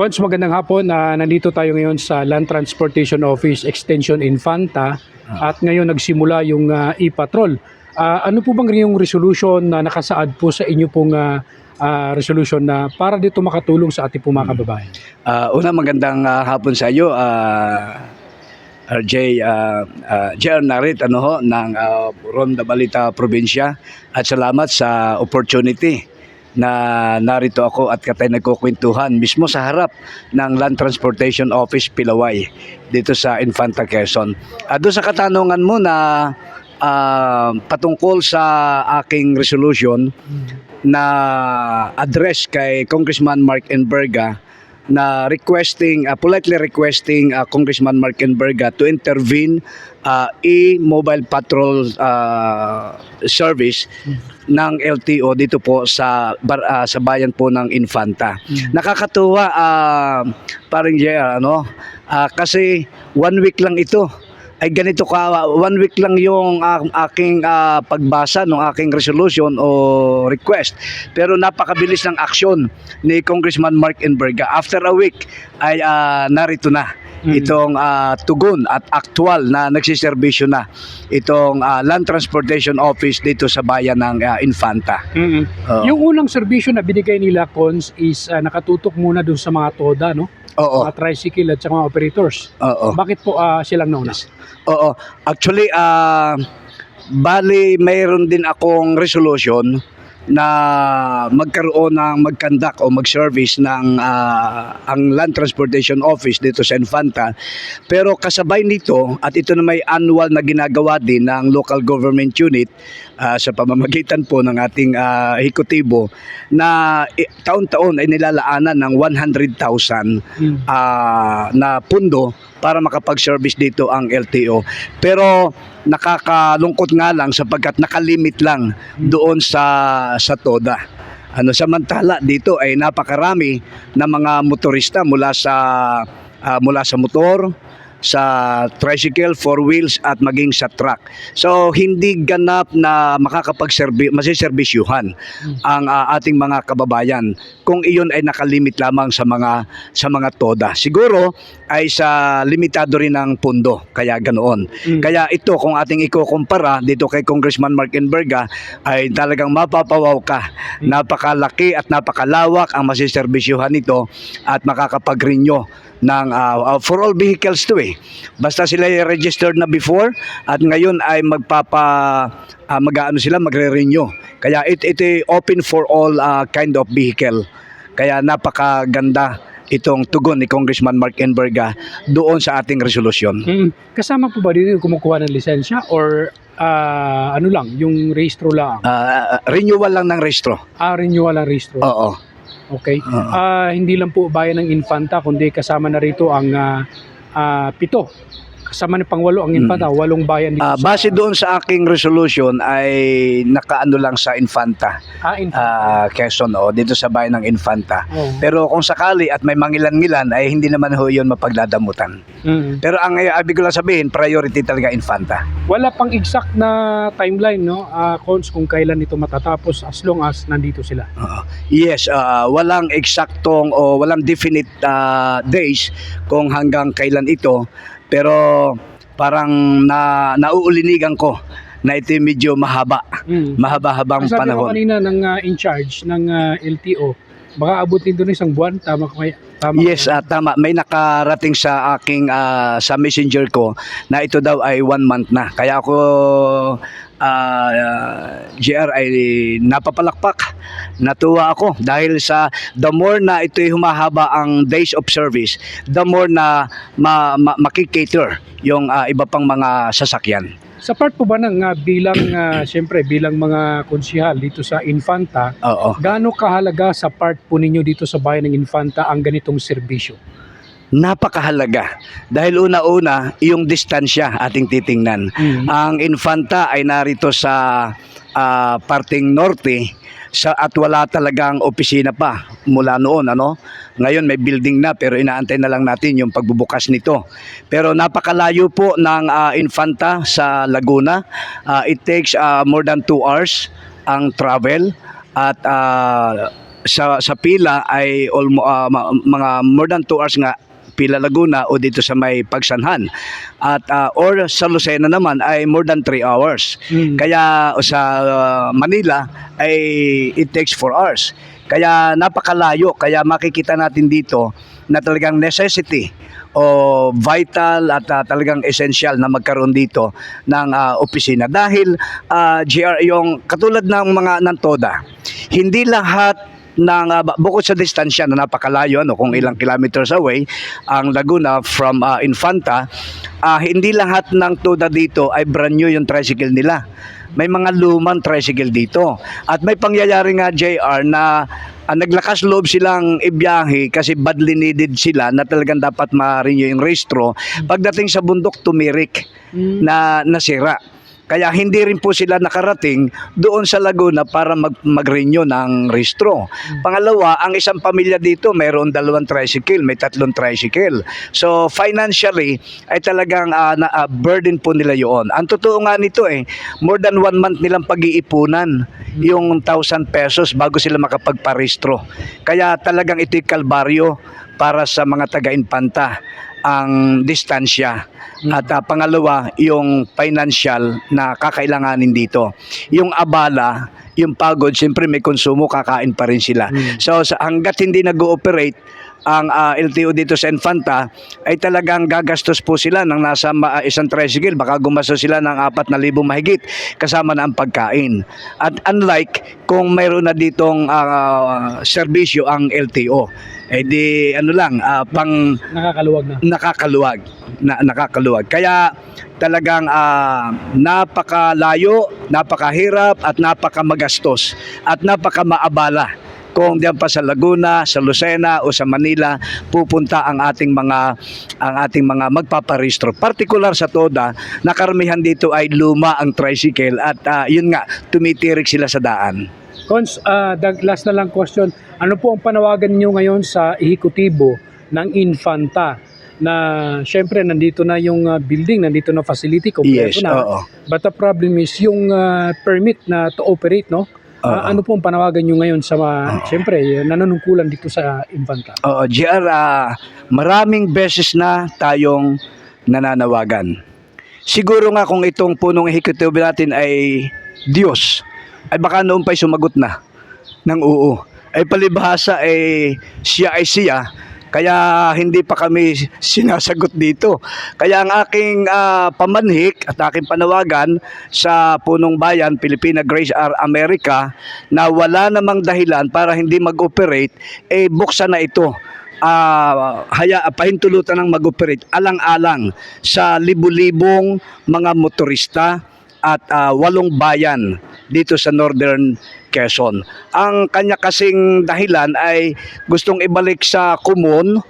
Coach, magandang hapon. Ah, nandito tayo ngayon sa Land Transportation Office Extension Infanta at ngayon nagsimula yung ah, e-patrol. Ah, ano po bang yung resolution na nakasaad po sa inyo pong ah, ah, resolution na para dito makatulong sa ating mga kababayan? Ah, una magandang ah, hapon sa iyo, ah, RJ uh, uh, JR Narit ano ho ng uh, Ronda Balita Probinsya at salamat sa opportunity na narito ako at katay nagkukwentuhan mismo sa harap ng Land Transportation Office Pilaway dito sa Infanta Quezon. Uh, doon sa katanungan mo na ah, patungkol sa aking resolution na address kay Congressman Mark Enberga na requesting uh, politely requesting uh, Congressman Mark Enberga to intervene uh, e-mobile patrol uh, service ng LTO dito po sa bar- ah, sa bayan po ng Infanta. Nakakatuwa uh, parang JR ano? Ah, kasi one week lang ito ay ganito ka one week lang yung ah, aking ah, pagbasa ng aking resolution o request. Pero napakabilis ng aksyon ni Congressman Mark Enberga after a week ay ah, narito na Mm. itong ah, tugon at aktual na nagsiservisyo na itong ah, Land Transportation Office dito sa bayan ng ah, Infanta. Oo. Yung unang serbisyo na binigay nila, Cons, is ah, nakatutok muna doon sa mga toda, no? Oo. Mga tricycle at saka mga operators. Oo. Bakit po ah, silang nauna? Oo. Actually, ah bali mayroon din akong resolution na magkaroon ng magkandak o mag-service ng ah, ang Land Transportation Office dito sa Infanta. Pero kasabay nito at ito na may annual na ginagawa din ng local government unit ah, sa pamamagitan po ng ating ah, ehekutibo na eh, taon-taon ay nilalaanan ng 100,000 Mm. ah, na pundo para makapag-service dito ang LTO. Pero nakakalungkot nga lang sapagkat nakalimit lang doon sa sa TODA. Ano samantala dito ay napakarami na mga motorista mula sa ah, mula sa motor, sa tricycle, four wheels at maging sa truck. So hindi ganap na makakapagserbi masiserbisyuhan ang ah, ating mga kababayan kung iyon ay nakalimit lamang sa mga sa mga toda. Siguro ay sa limitado rin ng pundo kaya ganoon. Mm. Kaya ito kung ating ikukumpara dito kay Congressman Mark Enberga ay talagang mapapawaw ka. Napakalaki at napakalawak ang masiserbisyuhan nito at makakapag-renew ng ah, ah, for all vehicles to eh. Basta sila ay registered na before at ngayon ay magpapa ah, mag-aano sila magre-renew. Kaya it it open for all ah, kind of vehicle. Kaya napakaganda itong tugon ni Congressman Mark Enberga doon sa ating resolusyon. Mm. Kasama po ba dito yung kumukuha ng lisensya or ah, ano lang, yung registro lang? Ah, renewal lang ng rehistro. Ah, renewal ang registro. Oo. Okay. Oo. Ah, hindi lang po bayan ng Infanta kundi kasama na rito ang ah, ah, pito. Kasama ng pangwalo ang Infanta, walong bayan dito. Ah, sa- base doon sa aking resolution ay nakaano lang sa Infanta, Ah, Infanta. ah, Quezon o dito sa bayan ng Infanta. Oh. Pero kung sakali at may mangilan-ngilan ay hindi naman ho yun mapagladamutan. Mm. Pero ang uh, ibig ko lang sabihin, priority talaga Infanta. Wala pang exact na timeline no, ah, cons kung kailan ito matatapos as long as nandito sila. Oo. Yes, ah, walang eksaktong o walang definite ah, days kung hanggang kailan ito. Pero parang na nauulinigan ko na ito medyo mahaba. Mm. Mahaba-habang Ang sabi panahon. kanina ng ah, in charge ng ah, LTO, baka abutin doon isang buwan, tama ko kaya? Tama Yes, ah, tama. May nakarating sa aking ah, sa messenger ko na ito daw ay one month na. Kaya ako ah, JR ay napapalakpak. Natuwa ako dahil sa the more na ito'y humahaba ang days of service, the more na ma, ma, makikater yung ah, iba pang mga sasakyan. Sa part po ba ng ah, bilang, ah, siyempre, bilang mga konsihal dito sa Infanta, Oo. gaano kahalaga sa part po ninyo dito sa bayan ng Infanta ang ganitong serbisyo? Napakahalaga. Dahil una-una, yung distansya ating titingnan. Ang Infanta ay narito sa ah, parting norte sa at wala talagang opisina pa mula noon ano. Ngayon may building na pero inaantay na lang natin yung pagbubukas nito. Pero napakalayo po ng ah, Infanta sa Laguna. Ah, it takes ah, more than two hours ang travel at ah, sa sa pila ay almo, ah, ma- mga more than 2 hours nga Pila Laguna o dito sa may Pagsanhan. At ah, or sa Lucena naman ay more than 3 hours. Mm. Kaya o sa ah, Manila ay it takes 4 hours. Kaya napakalayo. Kaya makikita natin dito na talagang necessity o vital at ah, talagang essential na magkaroon dito ng ah, opisina. Dahil ah, GR, yung katulad ng mga nantoda, hindi lahat ng ba- bukod sa distansya na napakalayo ano kung ilang kilometers away ang Laguna from ah, Infanta ah, hindi lahat ng toda dito ay brand new yung tricycle nila may mga lumang tricycle dito at may pangyayari nga JR na ah, naglakas loob silang ibiyahe kasi badly needed sila na talagang dapat ma-renew yung registro pagdating sa bundok tumirik Mm. na nasira. Kaya hindi rin po sila nakarating doon sa Laguna para mag, mag-renew ng registro. Pangalawa, ang isang pamilya dito mayroon dalawang tricycle, may tatlong tricycle. So financially ay talagang ah, na, ah, burden po nila yun. Ang totoo nga nito eh, more than one month nilang pag-iipunan yung 1,000 pesos bago sila makapagparehistro. Kaya talagang ito'y kalbaryo para sa mga taga-Infanta ang distansya. At ah, pangalawa, yung financial na kakailanganin dito. Yung abala, yung pagod, siyempre may konsumo, kakain pa rin sila. Mm. So sa hanggat hindi nag-ooperate ang ah, LTO dito sa Infanta ay talagang gagastos po sila ng nasa ma- isang tricycle baka gumastos sila ng 4,000 mahigit kasama na ang pagkain. At unlike kung mayroon na ditong ah, serbisyo ang LTO, eh di ano lang ah, pang Nakakaluwag na. nakakaluwag na nakakaluwag kaya talagang ah, napakalayo napakahirap at napakamagastos at napakamaabala kung diyan pa sa Laguna, sa Lucena o sa Manila pupunta ang ating mga ang ating mga magpaparehistro. Particular sa Toda, na karamihan dito ay luma ang tricycle at ah, yun nga tumitirik sila sa daan. Cons, dag- last na lang question. Ano po ang panawagan niyo ngayon sa ehekutibo ng Infanta na syempre nandito na yung ah, building, nandito na facility, kompleto Yes, na. oo. But the problem is yung ah, permit na to operate, no? Oo. ano po ang panawagan niyo ngayon sa mga, syempre, nanunungkulan dito sa Infanta? Oo, JR, ah, maraming beses na tayong nananawagan. Siguro nga kung itong punong executive natin ay Diyos, ay baka noon pa'y sumagot na ng oo. Ay palibhasa ay siya ay siya, kaya hindi pa kami sinasagot dito. Kaya ang aking ah, pamanhik at aking panawagan sa punong bayan, Pilipina Grace R. America, na wala namang dahilan para hindi mag-operate, eh buksan na ito ah haya pahintulutan ng mag-operate alang-alang sa libu-libong mga motorista at ah, walong bayan dito sa Northern Quezon. Ang kanya kasing dahilan ay gustong ibalik sa kumun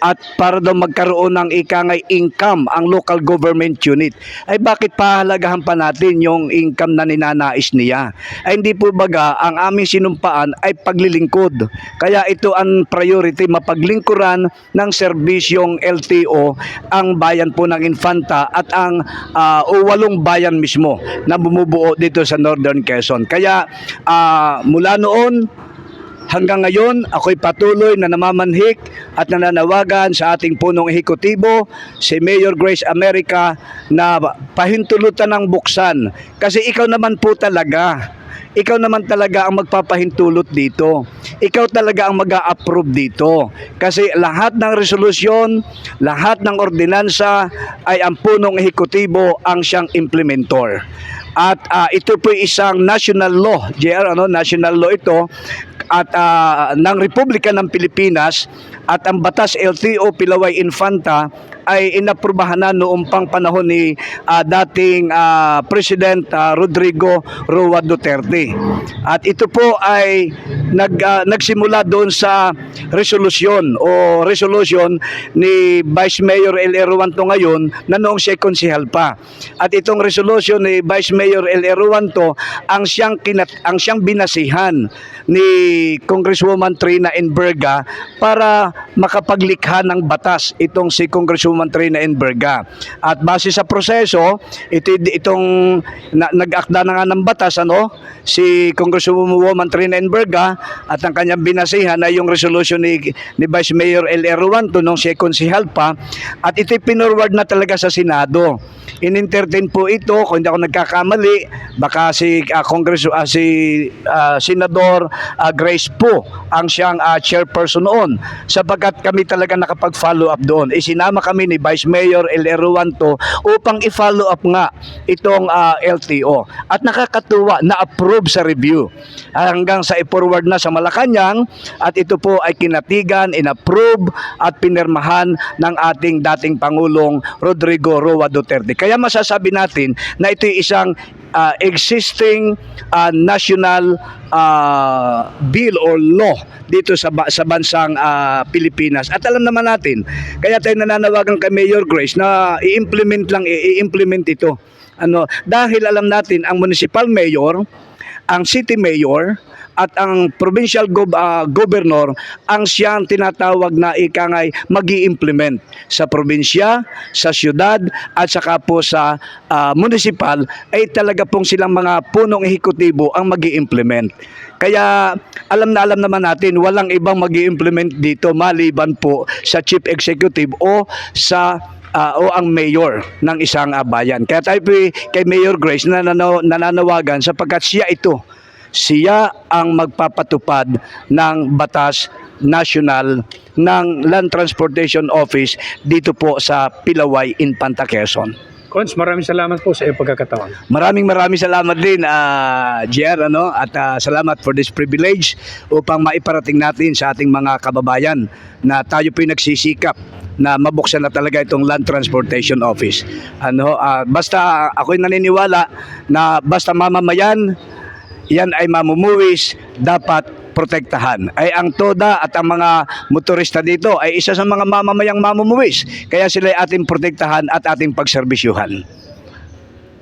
at para daw magkaroon ng ikangay income ang local government unit. Ay bakit pahalagahan pa natin yung income na ninanais niya? Ay hindi po baga ang aming sinumpaan ay paglilingkod. Kaya ito ang priority mapaglingkuran ng serbisyong LTO ang bayan po ng Infanta at ang ah, o walong bayan mismo na bumubuo dito sa Northern Quezon. Kaya ah, mula noon Hanggang ngayon, ako'y patuloy na namamanhik at nananawagan sa ating punong ehekutibo, si Mayor Grace America, na pahintulutan ng buksan. Kasi ikaw naman po talaga, ikaw naman talaga ang magpapahintulot dito. Ikaw talaga ang mag approve dito. Kasi lahat ng resolusyon, lahat ng ordinansa ay ang punong ehekutibo ang siyang implementor. At ah, ito po isang national law, JR, ano, national law ito, at ah, ng Republika ng Pilipinas at ang batas LTO Pilaway Infanta ay inaprubahan na noong pang panahon ni ah, dating ah, President ah, Rodrigo Roa Duterte. At ito po ay nag, ah, nagsimula doon sa resolusyon o resolution ni Vice Mayor L. Eruanto ngayon na noong siya konsehal pa. At itong resolution ni Vice Mayor L. Eruanto ang siyang kinat ang siyang binasihan ni Congresswoman Trina Enverga para makapaglikha ng batas itong si Congresswoman Congresswoman Trina Enberga. At base sa proseso, ito, itong na, nag-akda na nga ng batas, ano, si Congresswoman Trina Enberga at ang kanyang binasihan ay yung resolution ni, ni Vice Mayor L.R. Ruanto nung siya konsihal pa at ito'y pinorward na talaga sa Senado. In-entertain po ito, kung hindi ako nagkakamali, baka si ah, Congress, ah, si ah, Senador ah, Grace po ang siyang ah, chairperson noon sapagkat kami talaga nakapag-follow up doon. Isinama kami ni Vice Mayor L.R. Ruanto upang i-follow up nga itong ah, LTO. At nakakatuwa, na-approve sa review hanggang sa i-forward na sa Malacanang at ito po ay kinatigan, in-approve at pinirmahan ng ating dating Pangulong Rodrigo Roa Duterte. Kaya masasabi natin na ito isang ah, existing ah, national ah, bill or law dito sa sa bansang ah, Pilipinas. At alam naman natin, kaya tayo nananawagan kay Mayor Grace na i-implement lang i-implement ito. Ano, dahil alam natin ang municipal mayor, ang city mayor at ang provincial gov- ah, governor ang siyang tinatawag na ikangay magi implement sa probinsya, sa syudad at saka po sa ah, municipal ay talaga pong silang mga punong ehekutibo ang magi implement. Kaya alam na alam naman natin walang ibang magi implement dito maliban po sa chief executive o sa ah, o ang mayor ng isang ah, bayan. Kaya tayo po kay Mayor Grace na nananawagan sapagkat siya ito siya ang magpapatupad ng batas national ng Land Transportation Office dito po sa Pilaway, Infanta, Quezon. Cons, maraming salamat po sa iyong pagkakataon. Maraming maraming salamat din, uh, JR, ano, at ah, salamat for this privilege upang maiparating natin sa ating mga kababayan na tayo po'y nagsisikap na mabuksan na talaga itong Land Transportation Office. Ano, ah, basta ako'y naniniwala na basta mamamayan, yan ay mamumuwis, dapat protektahan. Ay ang TODA at ang mga motorista dito ay isa sa mga mamamayang mamumuwis. Kaya sila ay ating protektahan at ating pagserbisyuhan.